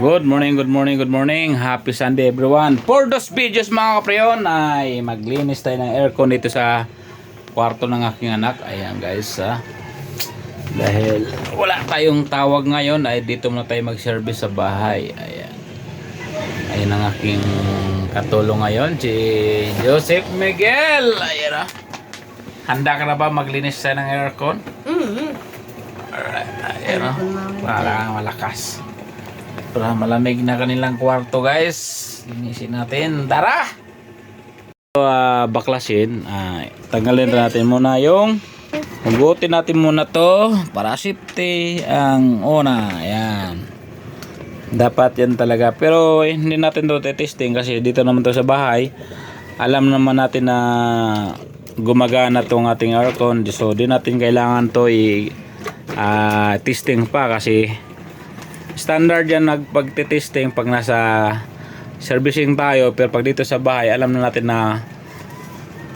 Good morning, good morning, good morning. Happy Sunday everyone. For those videos mga kapreyon ay maglinis tayo ng aircon dito sa kwarto ng aking anak. Ayan guys ha. Dahil wala tayong tawag ngayon ay dito muna tayo mag-service sa bahay. Ayan. Ayan ang aking katulong ngayon si Joseph Miguel. Ayan ha. Handa ka na ba maglinis tayo ng aircon? Mm-hmm. Alright, ayan o. Para malakas. Para malamig na kanilang kwarto guys. Linisin natin. Tara! So, ah, baklasin. ah, tanggalin natin muna yung Hugutin natin muna to para safety ang una. Ayan. Dapat yan talaga. Pero eh, hindi natin to testing kasi dito naman to sa bahay. Alam naman natin na gumagana tong ating aircon. So di natin kailangan to i ah, testing pa kasi standard yan nagpagtitesting pag nasa servicing tayo. Pero pag dito sa bahay alam na natin na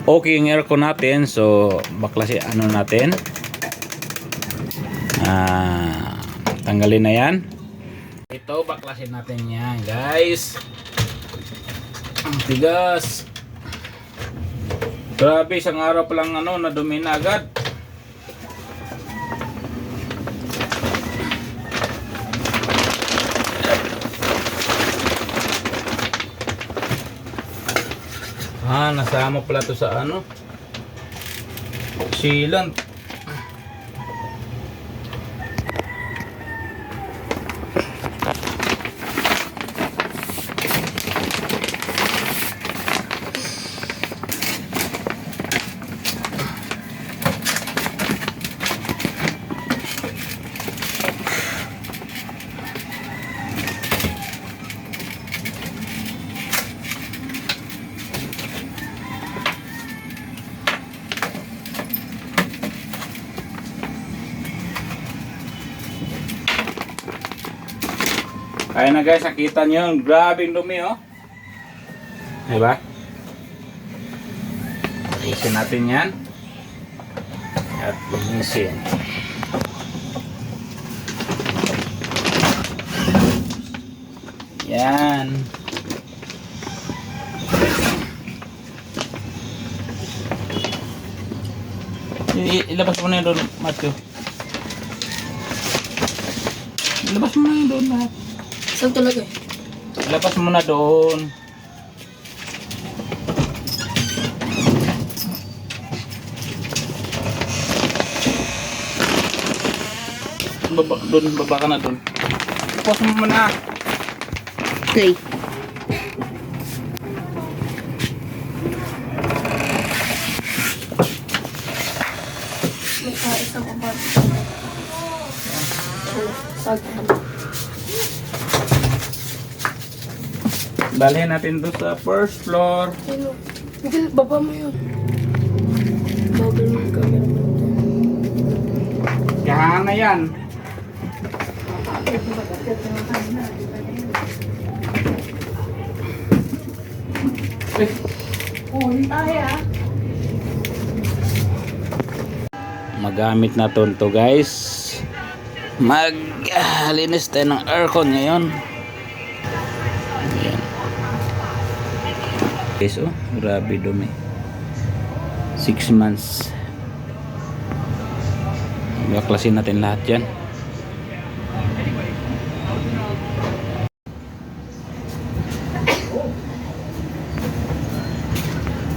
okay yung aircon natin. So baklasi ano natin. Ah, tanggalin na yan. Ito baklasin natin yan guys. Ang tigas. Grabe isang araw pa lang ano nadumi na agad Ah, nasama pala to sa ano? Sealant. Kaya na guys, nakita nyo yung grabing dumi oh. Diba? Linisin natin yan. At linisin. Yan. Ilabas mo na yun doon, Matthew. Ilabas mo na yun doon lahat. Saan talaga eh? Ilabas mo na doon. Baba, doon, baba ka na doon. Tapos mo muna. Okay. May isang ubat. Sag. Dalhin natin doon sa first floor. Ano? Miguel, baba mo yun. Bagal mo yung camera mo. Kaya na yan. Eh, magamit na to to guys maglinis tayo ng aircon ngayon guys oh grabe dumi 6 months baklasin natin lahat yan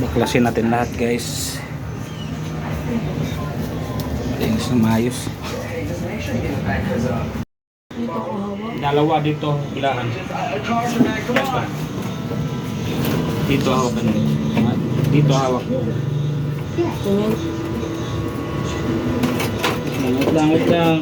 baklasin natin lahat guys malinis na maayos. Dalawa dito, bilaan. Basta. Dito. Dito hawak mo. Lang, wait lang.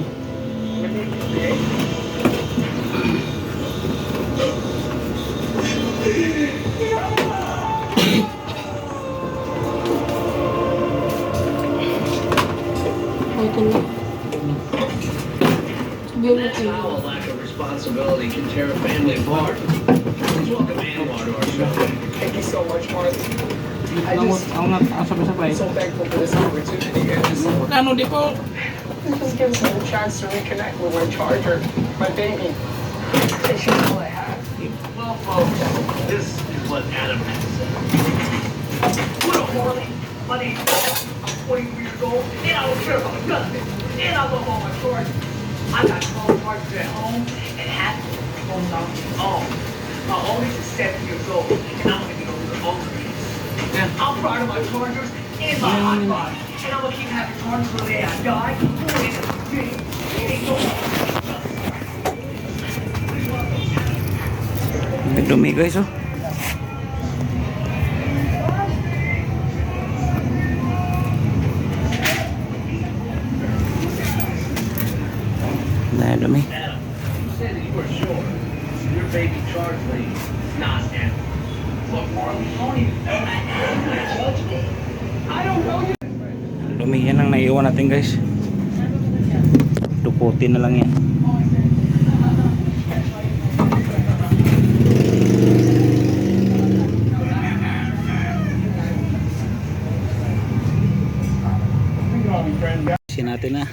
How a lack of responsibility can tear a family apart. Please welcome Anwar to our show. Thank you so much, Mark. I Ako just, ako nga ang sabay-sabay. I'm so thankful for this opportunity and just Ano di po? this gives me a chance to reconnect with my charger, my baby. And she's away. Well, folks, this is what Adam had to say. What up, Harley? My name's I'm 23 years old, and I don't care about nothing. And I love all my charges. I got 12 charges at home, and half of them home on my own. My oldest is 7 years old, and I'm gonna get over the older kids. I'm proud of my chargers and my hot rod, and I'm gonna keep having chargers till the day I die. In the beginning. It ain't no May dumi guys oh. Dahil dumi. Adam, you said that you were sure your baby charge lady is not Adam. Look, Marley, you don't even know that. Judge me. I don't know you. Dumi yan ang naiiwan natin guys. Duputin na lang yan. Kasi natin na.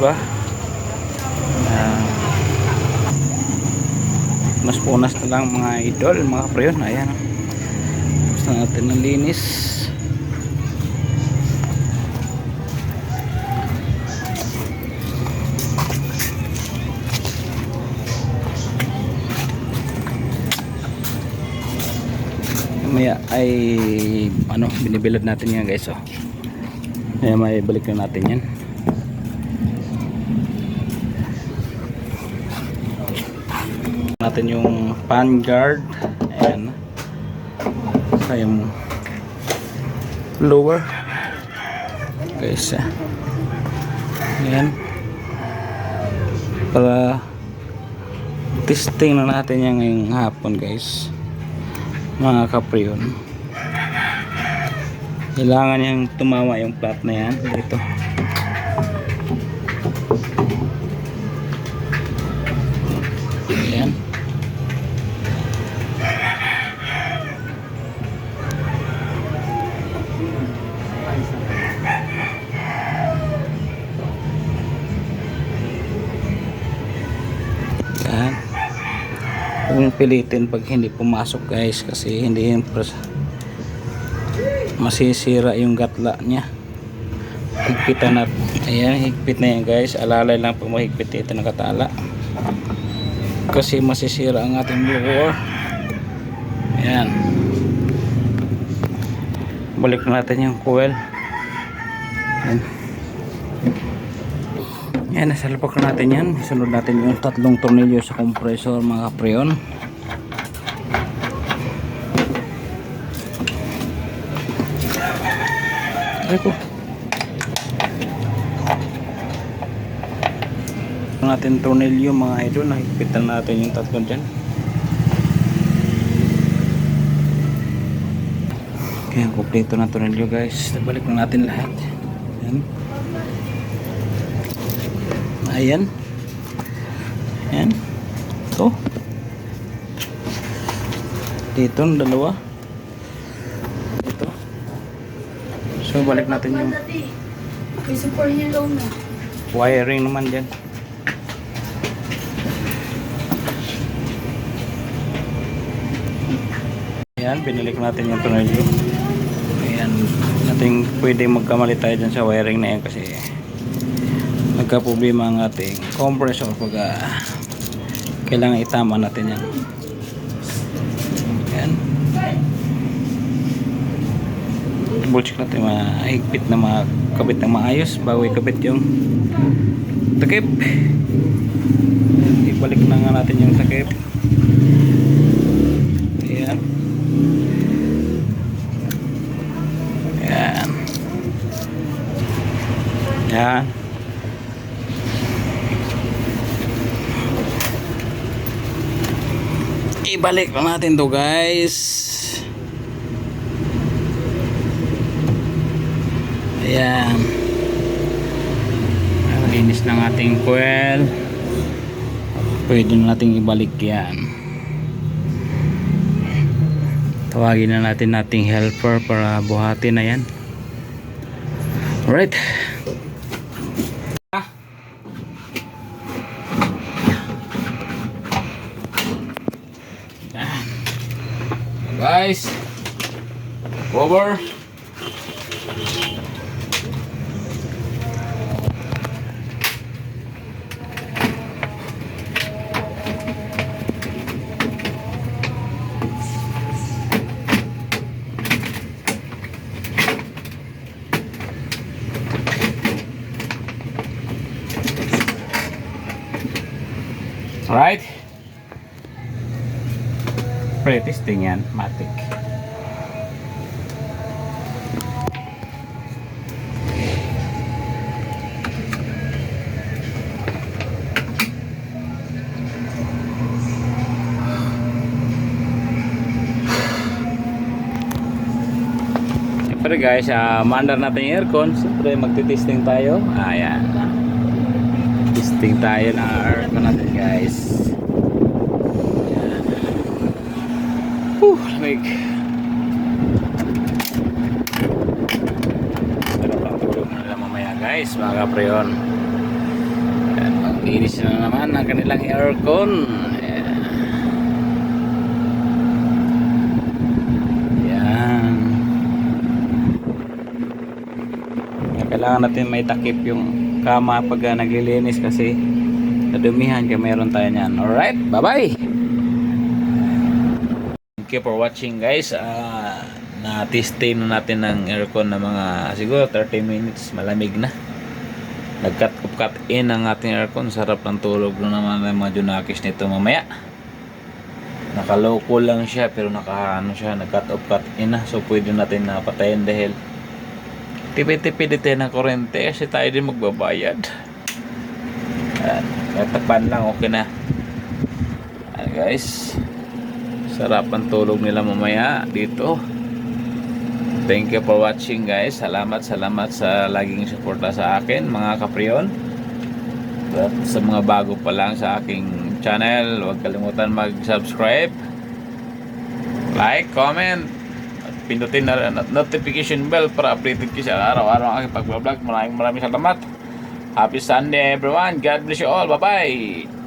Buga. Ah, mas punas na lang mga idol, mga preyon. Ayan. Na natin ng linis. Maya ay ano binibilad natin yan guys oh. Maya may balik na natin yan. Natin yung pan guard. Ayan. Saka yung lower. Guys ah. ayan. Para testing na natin yan ngayong hapon guys. Mga kapriyon kailangan yung tumama yung plat na yan. Dito pilitin pag hindi pumasok guys kasi hindi masisira yung gatla niya. Higpitan na. Ayan, higpit na yan guys. Alalay lang pag mahigpit ito nakatala. Kasi masisira ang ating blower. Ayan. Balik natin yung coil. Ayan. Yan, nasalpak na natin yan. Sunod natin yung tatlong tornilyo sa compressor mga preon. Ay ko. natin tornilyo mga idol. Nakikita natin yung tatlo dyan. Kaya kumpleto na tornilyo guys. Nabalik na natin lahat. Ayan. Ayan. Ayan. Ito. Dito dalawa. Ito. So balik natin yung May superhero na. wiring naman dyan. Ayan, binalik natin yung tornilyo. Ayan, nating pwede magkamali tayo dyan sa wiring na yan kasi nagka-problema ang ating compressor pag ah, kailangan itama natin yan. Check natin mahigpit na makabit na maayos bago ikabit yung takip. Ibalik na nga natin yung takip. Ayan. Ayan. Ayan. Ibalik na natin to guys. Ayan. Linis ng ating coil. Pwede na nating ibalik yan. Tawagin na natin nating helper para buhatin na yan. Alright. Guys. Over. Right? Pre-testing yan, matic. Siyempre guys, uh, maandar natin yung aircon. Siyempre magti-testing tayo. Ayan. Testing tayo ng aircon natin guys. Ayan. Whew, lamig. Sarap ang tulog na nila mamaya guys, mga kapreyon. Ayan, maglinis na naman ang kanilang aircon. Ayan. Ayan. Kailangan natin may takip yung kama pag uh, naglilinis kasi nadumihan kaya meron tayo niyan. Alright, bye-bye! Thank you for watching guys. Ah, na-testing na natin ng aircon na mga siguro 30 minutes malamig na. Nag-cut up cut in ang ating aircon. Sarap ng tulog na naman ng mga Junakis nito mamaya. Naka-low lang siya pero naka ano siya, nag-cut up cut in na. So pwede natin na patayin dahil tipid-tipid din ng kurente kasi tayo din magbabayad. Ayan, kahit takpan lang okay na. Ayan guys. Sarap ang tulog nila mamaya dito. Thank you for watching guys. Salamat, salamat sa laging suporta sa akin mga kapriyon. At sa mga bago pa lang sa aking channel, huwag kalimutan mag-subscribe, like, comment, pindutin na notification bell para updated kayo sa araw-araw ang aking pag-vlog. Maraming maraming salamat. Happy Sunday everyone. God bless you all. Bye-bye.